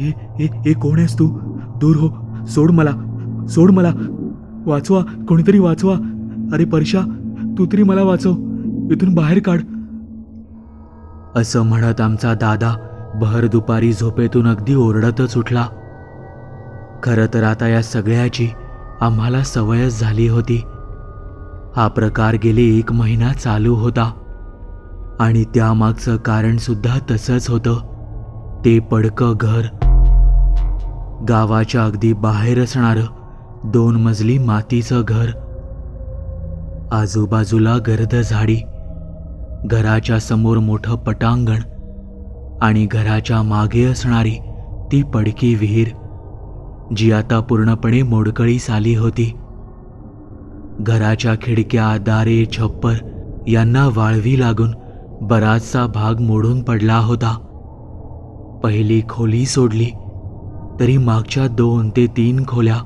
हे हे हे कोण आहेस तू? दूर हो सोड मला सोड मला. वाचवा कोणीतरी वाचवा. अरे परशा तू तरी मला वाचव. इथून बाहेर काढ. असं म्हणत आमचा दादा भर दुपारी झोपेतून अगदी ओरडतच उठला. खरं तर आता या सगळ्याची आम्हाला सवयच झाली होती. हा प्रकार गेले एक महिना चालू होता. आणि त्यामागचं कारण सुद्धा तसंच होतं. ते पडकं घर गावाच्या अगदी बाहेर असणारं दोन मजली मातीचं घर. आजूबाजूला गर्द झाडी घराच्या समोर मोठं पटांगण आणि घराच्या मागे असणारी ती पडकी विहीर जी आता पूर्णपणे मोडकळीस आली होती. घराच्या खिडक्या दारे छप्पर यांना वाळवी लागून बराचसा भाग मोडून पडला होता. पहिली खोली सोडली तरी मागच्या दोन ते तीन खोल्या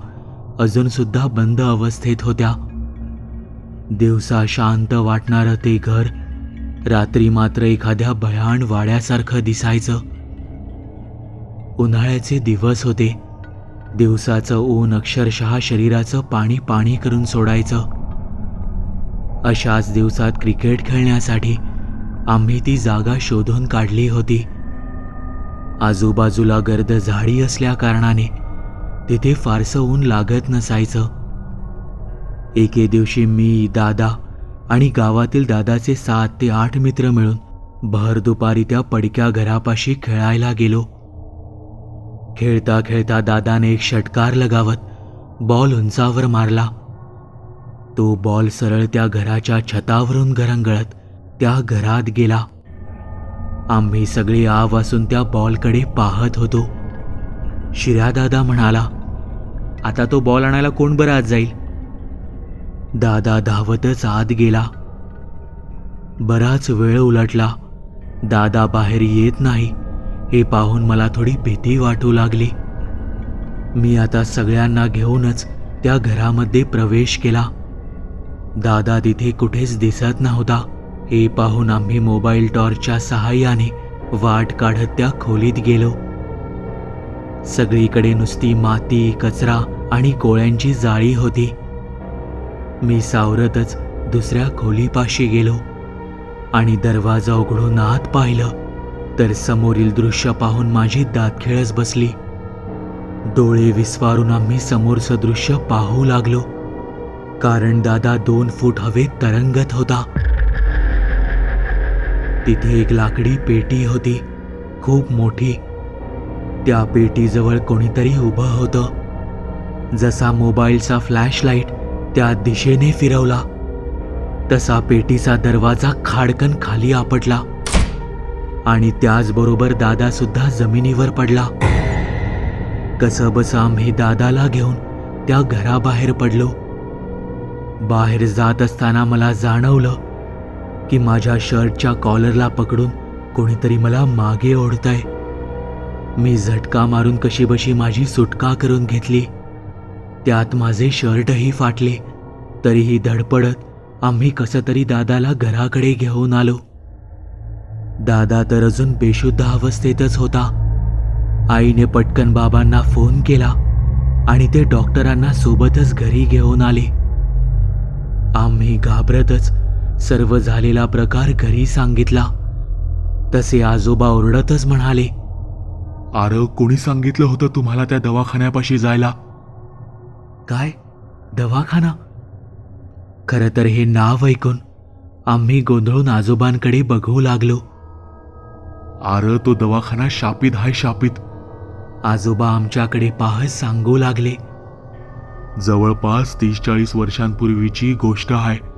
अजून सुद्धा बंद अवस्थेत होत्या. दिवसा शांत वाटणारं ते घर रात्री मात्र एखाद्या भयाण वाड्यासारखं दिसायचं. उन्हाळ्याचे दिवस होते. दिवसाचं ऊन अक्षरशः शरीराचं पाणी पाणी करून सोडायचं. अशाच दिवसात क्रिकेट खेळण्यासाठी आम्ही ती जागा शोधून काढली होती. आजूबाजूला गर्द झाडी असल्या कारणाने तिथे फारसं ऊन लागत नसायचं. एके दिवशी मी दादा आणि गावातील दादाचे सात ते आठ मित्र मिळून भर दुपारी त्या पडक्या घरापाशी खेळायला गेलो. खेळता खेळता दादाने एक षटकार लगावत बॉल उंचावर मारला. तो बॉल सरळ त्या घराच्या छतावरून घरंगळत त्या घरात गेला. आम्ही सगळे आव असून त्या बॉलकडे पाहत होतो. शिर्या दादा म्हणाला आता तो बॉल आणायला कोण बरं आत जाईल? दादा धावतच आत गेला. बराच वेळ उलटला. दादा बाहेर येत नाही. हे पाहून मला थोडी भीती वाटू लागली. मी आता सगळ्यांना घेऊनच त्या घरामध्ये प्रवेश केला. दादा तिथे कुठेच दिसत नव्हता. हे पाहून आम्ही मोबाईल टॉर्चच्या सहाय्याने वाट काढत त्या खोलीत गेलो. सगळीकडे नुसती माती कचरा आणि कोळ्यांची जाळी होती. मी सावरतच दुसऱ्या खोलीपाशी गेलो आणि दरवाजा उघडून आत पाहिलं तर समोरील दृश्य पाहून माझी दातखिळच बसली. डोळे विस्वारून आम्ही समोरचं दृश्य पाहू लागलो. कारण दादा दोन फूट हवेत तरंगत होता. तिथे एक लाकडी पेटी होती खूप मोठी. त्या पेटीजवळ कोणीतरी उभं होतं. जसा मोबाईलचा फ्लॅशलाईट त्या दिशेने फिरवला तसा पेटीचा दरवाजा खाडकन खाली आपटला आणि त्याचबरोबर दादा सुद्धा जमिनीवर पडला. कसबस आम्ही दादाला घेऊन त्या घराबाहेर पडलो. बाहेर जात असताना मला जाणवलं की माझ्या शर्टच्या कॉलरला पकडून कोणीतरी मला मागे ओढतंय. मी झटका मारून कशीबशी माझी सुटका करून घेतली. त्यात माझे शर्टही फाटले. तरीही धडपडत आम्ही कसं तरी दादाला घराकडे घेऊन आलो. दादा तर अजून बेशुद्ध अवस्थेतच होता. आईने पटकन बाबांना फोन केला आणि ते डॉक्टरांना सोबतच घरी घेऊन आले. आम्ही घाबरतच सर्व झालेला प्रकार घरी सांगितला. तसे आजोबा ओरडतच म्हणाले अरे कोणी सांगितलं होतं तुम्हाला त्या दवाखान्यापाशी जायला? काय? दवाखाना? खरं तर हे नाव ऐकून आम्ही गोंधळून आजोबांकडे बघू लागलो. अरे तो दवाखाना शापित हाय शापित. आजोबा आमच्याकडे पाहत सांगू लागले जवळपास तीस चाळीस वर्षांपूर्वीची गोष्ट आहे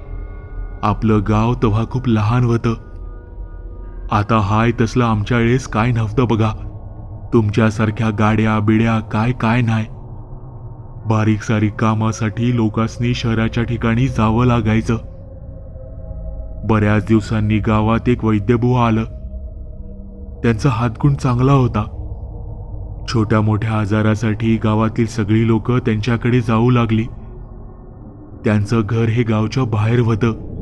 आपलं गाव तेव्हा खूप लहान होतं. आता हाय तसलं आमच्या वेळेस काय नव्हतं बघा. तुमच्यासारख्या गाड्या बिड्या काय काय नाही. बारीक सारीक कामासाठी लोकांसनी शहराच्या ठिकाणी जावं लागायचं. बऱ्याच दिवसांनी गावात एक वैद्यबुवा आलं. त्यांचा हातगुण चांगला होता. छोट्या मोठ्या आजारासाठी गावातील सगळी लोक त्यांच्याकडे जाऊ लागली. त्यांचं घर हे गावच्या बाहेर होतं.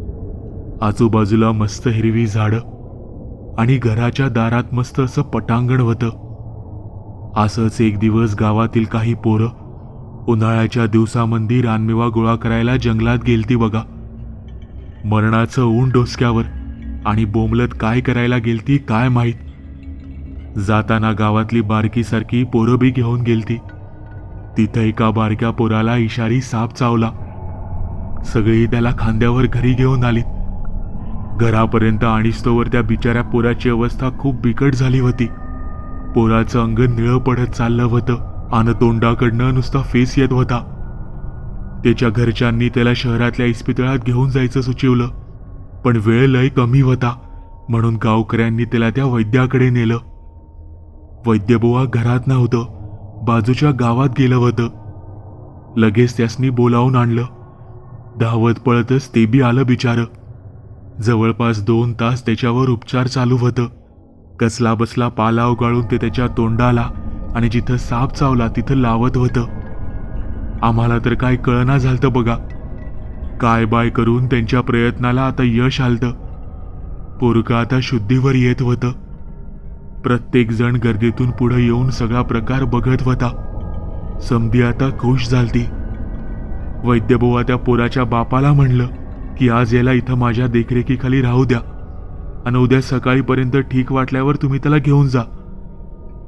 आजूबाजूला मस्त हिरवी झाडं आणि घराच्या दारात मस्त असं पटांगण होतं. असंच एक दिवस गावातील काही पोरं उन्हाळ्याच्या दिवसामंदी रानमेवा गोळा करायला जंगलात गेलती बघा. मरणाचं ऊन डोसक्यावर आणि बोंबलत काय करायला गेलती काय माहीत. जाताना गावातली बारकीसारखी पोरं बी घेऊन गेलती. तिथं एका बारक्या पोराला इशारी साप चावला. सगळी त्याला खांद्यावर घरी घेऊन आलीत. घरापर्यंत आणिस्तोवर त्या बिचाऱ्या पोराची अवस्था खूप बिकट झाली होती. पोराचं अंग निळं पडत चाललं होतं आणि तोंडाकडनं नुसता फेस येत होता. त्याच्या घरच्यांनी त्याला शहरातल्या इस्पितळात घेऊन जायचं सुचवलं. पण वेळ लय कमी होता म्हणून गावकऱ्यांनी त्याला त्या वैद्याकडे नेलं. वैद्यबुवा घरात नव्हतं बाजूच्या गावात गेलं होतं. लगेच त्यासनी बोलावून आणलं. धावत पळतच ते बी आलं बिचारं. जवळपास दोन तास त्याच्यावर उपचार चालू होतं. कसला बसला पाला उगाळून ते त्याच्या तोंडाला आणि जिथं साप चावला तिथं लावत होतं. आम्हाला तर काय कळना झालतं बघा. काय बाय करून त्यांच्या प्रयत्नाला आता यश आलतं. पोरका आता शुद्धीवर येत होतं. प्रत्येक जण गर्दीतून पुढे येऊन सगळा प्रकार बघत होता. समधी आता खुश झालती. वैद्यबुवा त्या पोराच्या बापाला म्हणलं की आज याला इथं माझ्या देखरेखीखाली राहू द्या. आणि उद्या सकाळीपर्यंत ठीक वाटल्यावर तुम्ही त्याला घेऊन जा.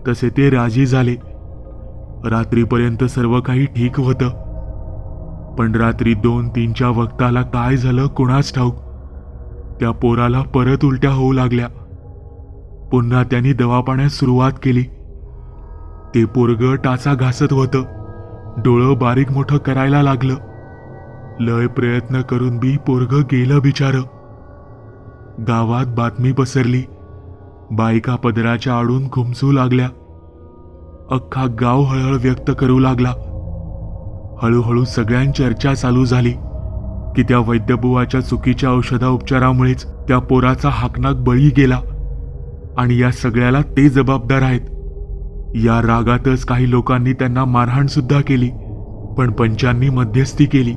तसे ते राजी झाले. रात्रीपर्यंत सर्व काही ठीक होतं. पण रात्री दोन तीनच्या वक्ताला काय झालं कोणाच ठाऊक? त्या पोराला परत उलट्या होऊ लागल्या. पुन्हा त्यांनी दवापाण्यास सुरुवात केली. ते पोरग टाचा घासत होतं. डोळं बारीक मोठं करायला लागलं. लय प्रयत्न करून बी पोरग गेलं बिचार. गावात बातमी पसरली. बायका पदराच्या आडून घुमसू लागल्या. अख्खा गाव हळहळ व्यक्त करू लागला. हळूहळू सगळ्यांची चर्चा चालू झाली. की त्या वैद्यबुवाच्या चुकीच्या औषधा उपचारामुळेच त्या पोराचा हाकनाक बळी गेला. आणि या सगळ्याला ते जबाबदार आहेत. या रागातच काही लोकांनी त्यांना मारहाण सुद्धा केली. पण पंचांनी मध्यस्थी केली.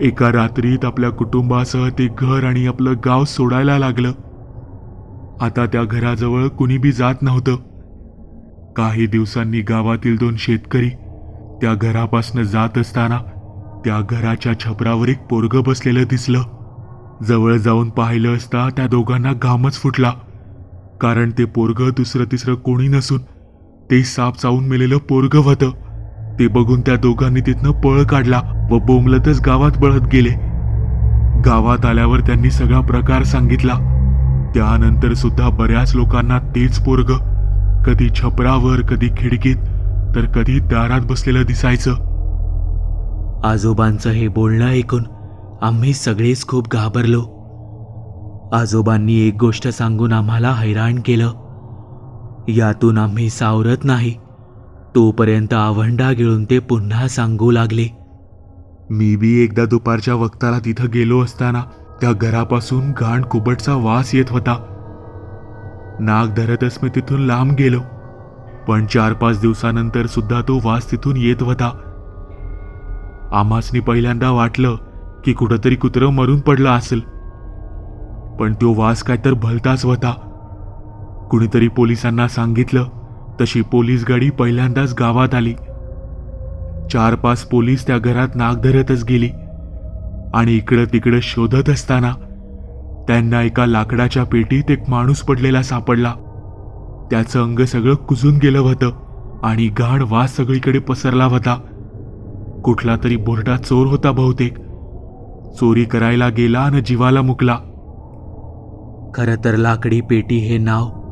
एका रात्रीत आपल्या कुटुंबासह ते घर आणि आपलं गाव सोडायला लागलं. आता त्या घराजवळ कुणी बी जात नव्हतं. काही दिवसांनी गावातील दोन शेतकरी त्या घरापासनं जात असताना त्या घराच्या छपरावर एक पोरग बसलेलं दिसलं. जवळ जाऊन पाहिलं असता त्या दोघांना घामच फुटला. कारण ते पोरग दुसरं तिसरं कोणी नसून ते साप चावून मेलेलं पोरग होतं. ते बघून त्या दोघांनी तिथनं पळ काढला व बोंबलतच गावात पळत गेले. गावात आल्यावर त्यांनी सगळा प्रकार सांगितला. त्यानंतर सुद्धा बऱ्याच लोकांना तेच पोरग कधी छपरावर कधी खिडकीत तर कधी दारात बसलेलं दिसायचं. आजोबांचं हे बोलणं ऐकून आम्ही सगळेच खूप घाबरलो. आजोबांनी एक गोष्ट सांगून आम्हाला हैराण केलं. यातून आम्ही सावरत नाही. तोपर्यंत आवंडा गिळून ते पुन्हा सांगू लागले. मी बी एकदा दुपारच्या वक्ताला तिथं गेलो असताना त्या घरापासून घाण कुबटचा वास येत होता. नाक धरतच मी तिथून लांब गेलो. पण चार पाच दिवसानंतर सुद्धा तो वास तिथून येत होता. आम्हासनी पहिल्यांदा वाटलं की कुठंतरी कुत्रं मरून पडलं असेल. पण तो वास काय तर भलताच होता. कुणीतरी पोलिसांना सांगितलं तशी पोलीस गाडी पहिल्यांदाच गावात आली. चार पाच पोलीस त्या घरात नाक धरतच गेली. आणि इकडं तिकडं शोधत असताना त्यांना एका लाकडाच्या पेटीत एक माणूस पडलेला सापडला. त्याचं अंग सगळं कुजून गेलं होतं आणि घाण वास सगळीकडे पसरला होता. कुठला तरी बोरटा चोर होता बहुतेक. चोरी करायला गेला आणि जीवाला मुकला. खरं तर लाकडी पेटी हे नाव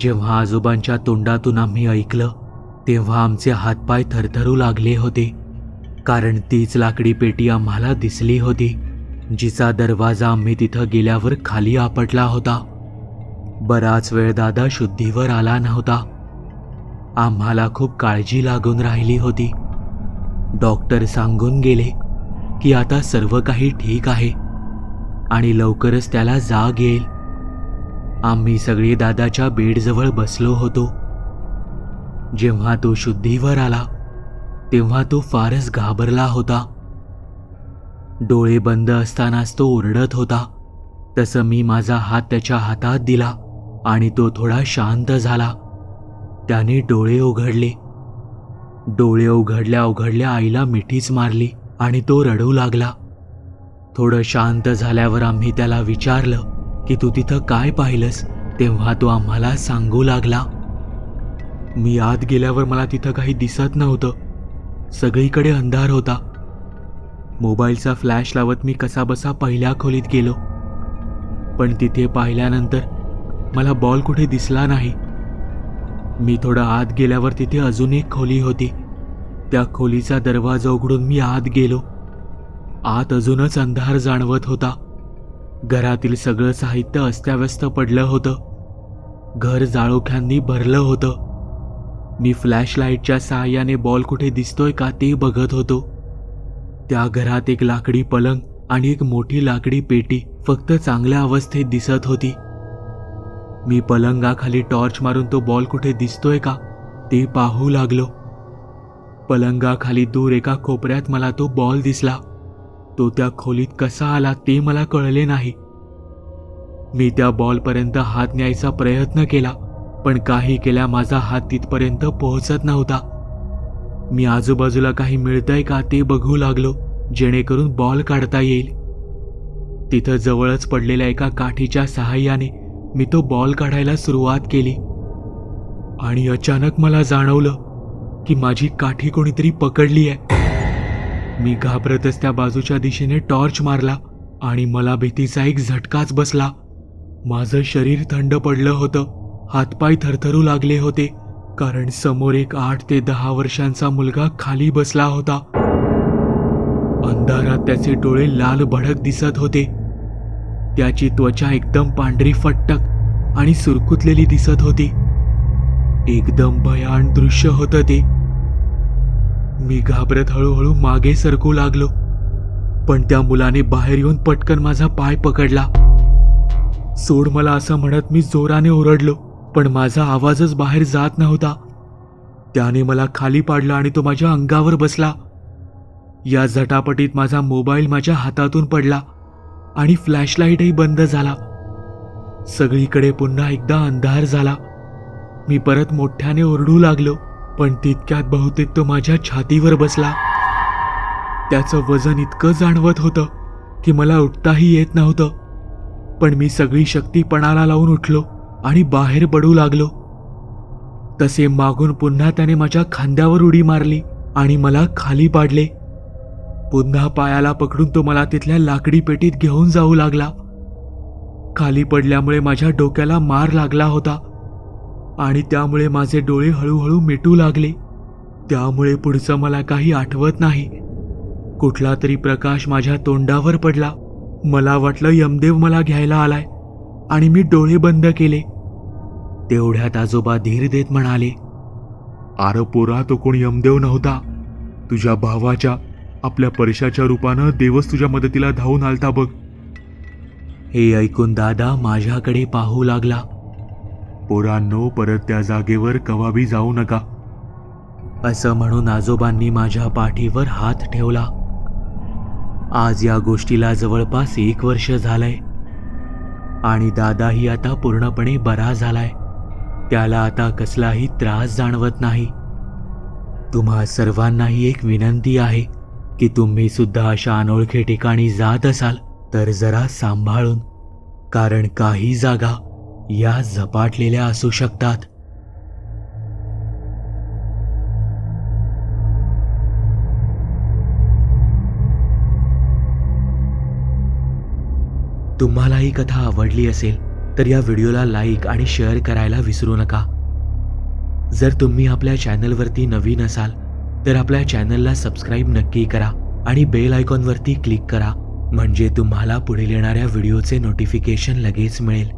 जेव्हा आजोबांच्या तोंडातून आम्ही ऐकलं तेव्हा आमचे हातपाय थरथरू लागले होते. कारण तीच लाकडी पेटी आम्हाला दिसली होती जिचा दरवाजा आम्ही तिथं गेल्यावर खाली आपटला होता. बराच वेळ दादा शुद्धीवर आला नव्हता. आम्हाला खूप काळजी लागून राहिली होती. डॉक्टर सांगून गेले की आता सर्व काही ठीक आहे आणि लवकरच त्याला जाग येईल. आम्ही सगळे दादाच्या बेडजवळ बसलो होतो. जेव्हा तो शुद्धीवर आला तेव्हा तो फारच घाबरला होता. डोळे बंद असतानाच तो ओरडत होता. तसं मी माझा हात त्याच्या हातात दिला आणि तो थोडा शांत झाला. त्याने डोळे उघडले. डोळे उघडल्या उघडल्या आईला मिठीच मारली आणि तो रडू लागला. थोडं शांत झाल्यावर आम्ही त्याला विचारलं की तू तिथं काय पाहिलंस तेव्हा तो आम्हाला सांगू लागला. मी आत गेल्यावर मला तिथं काही दिसत नव्हतं. सगळीकडे अंधार होता. मोबाईलचा फ्लॅश लावत मी कसाबसा पहिल्या खोलीत गेलो. पण तिथे पाहिल्यानंतर मला बॉल कुठे दिसला नाही. मी थोडं आत गेल्यावर तिथे अजून एक खोली होती. त्या खोलीचा दरवाजा उघडून मी आत गेलो. आत अजूनच अंधार जाणवत होता. घरातील सगळं साहित्य अस्ताव्यस्त पडलं होतं. घर जाळोख्यांनी भरलं होतं. मी फ्लॅशलाईटच्या सहाय्याने बॉल कुठे दिसतोय का ते बघत होतो. त्या घरात एक लाकडी पलंग आणि एक मोठी लाकडी पेटी फक्त चांगल्या अवस्थेत दिसत होती. मी पलंगाखाली टॉर्च मारून तो बॉल कुठे दिसतोय का ते पाहू लागलो. पलंगाखाली दूर एका कोपऱ्यात मला तो बॉल दिसला. तो त्या खोलीत कसा आला ते मला कळले नाही. मी त्या बॉलपर्यंत हात न्यायचा प्रयत्न केला पण काही केल्या माझा हात तिथपर्यंत पोहोचत नव्हता. मी आजूबाजूला काही मिळतंय का ते बघू लागलो जेणेकरून बॉल काढता येईल. तिथं जवळच पडलेल्या एका काठीच्या सहाय्याने मी तो बॉल काढायला सुरुवात केली. आणि अचानक मला जाणवलं की माझी काठी कोणीतरी पकडली आहे मी घाबरतच त्या बाजूच्या दिशेने टॉर्च मारला आणि मला भीतीचा एक झटकाच बसला. माझं शरीर थंड पडलं होतं. हातपाय थरथरू लागले होते कारण समोर एक आठ ते दहा वर्षांचा मुलगा खाली बसला होता. अंधारात त्याचे डोळे लाल भडक दिसत होते. त्याची त्वचा एकदम पांढरी फट्टक आणि सुरकुतलेली दिसत होती. एकदम भयान दृश्य होतं ते. मी घाबरत हळूहळू मागे सरकू लागलो. पण त्या मुलाने बाहेर येऊन पटकन माझा पाय पकडला. सोड मला असं म्हणत मी जोराने ओरडलो पण माझा आवाजच बाहेर जात नव्हता. त्याने मला खाली पाडलं आणि तो माझ्या अंगावर बसला. या झटापटीत माझा मोबाईल माझ्या हातातून पडला आणि फ्लॅशलाईटही बंद झाला. सगळीकडे पुन्हा एकदा अंधार झाला. मी परत मोठ्याने ओरडू लागलो. पण तितक्यात बहुतेक तो माझ्या छातीवर बसला. त्याचं वजन इतकं जाणवत होतं की मला उठताही येत नव्हतं. पण मी सगळी शक्ती पणाला लावून उठलो आणि बाहेर पडू लागलो. तसे मागून पुन्हा त्याने माझ्या खांद्यावर उडी मारली आणि मला खाली पाडले. पुन्हा पायाला पकडून तो मला तिथल्या लाकडी पेटीत घेऊन जाऊ लागला. खाली पडल्यामुळे माझ्या डोक्याला मार लागला होता. आणि त्यामुळे माझे डोळे हळूहळू मिटू लागले. त्यामुळे पुढचं मला काही आठवत नाही. कुठला तरी प्रकाश माझ्या तोंडावर पडला. मला वाटलं यमदेव मला घ्यायला आलाय. आणि मी डोळे बंद केले. तेवढ्यात आजोबा धीर देत म्हणाले आर पोरा तो कोण यमदेव नव्हता? तुझ्या भावाच्या आपल्या परशाच्या रूपानं देवच तुझ्या मदतीला धावून आलता बघ. हे ऐकून दादा माझ्याकडे पाहू लागला. पोरांनो परत त्या जागेवर कवाबी जाऊ नका. असं म्हणून आजोबांनी माझ्या पाठीवर हात ठेवला. आज या गोष्टीला जवळपास एक वर्ष झालंय. आणि दादाही आता पूर्णपणे बरा झालाय. त्याला आता कसलाही त्रास जाणवत नाही. तुम्हा सर्वांनाही एक विनंती आहे की तुम्ही सुद्धा अशा अनोळखी ठिकाणी जात असाल तर जरा सांभाळून. कारण काही जागा या झपाटलेल्या असू शकतात. तुम्हाला ही कथा आवडली असेल तर या व्हिडिओला लाईक आणि शेअर करायला विसरू नका. जर तुम्ही आपल्या चॅनलवरती नवीन असाल तर आपल्या चॅनलला सबस्क्राईब नक्की करा आणि बेल आयकॉनवरती क्लिक करा म्हणजे तुम्हाला पुढील येणाऱ्या व्हिडिओचे नोटिफिकेशन लगेच मिळेल.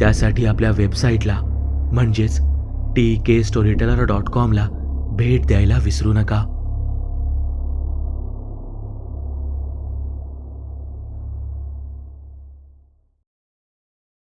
त्यासाठी आपल्या वेबसाईटला म्हणजेच टी के स्टोरीटेलर डॉट कॉमला भेट द्यायला विसरू नका.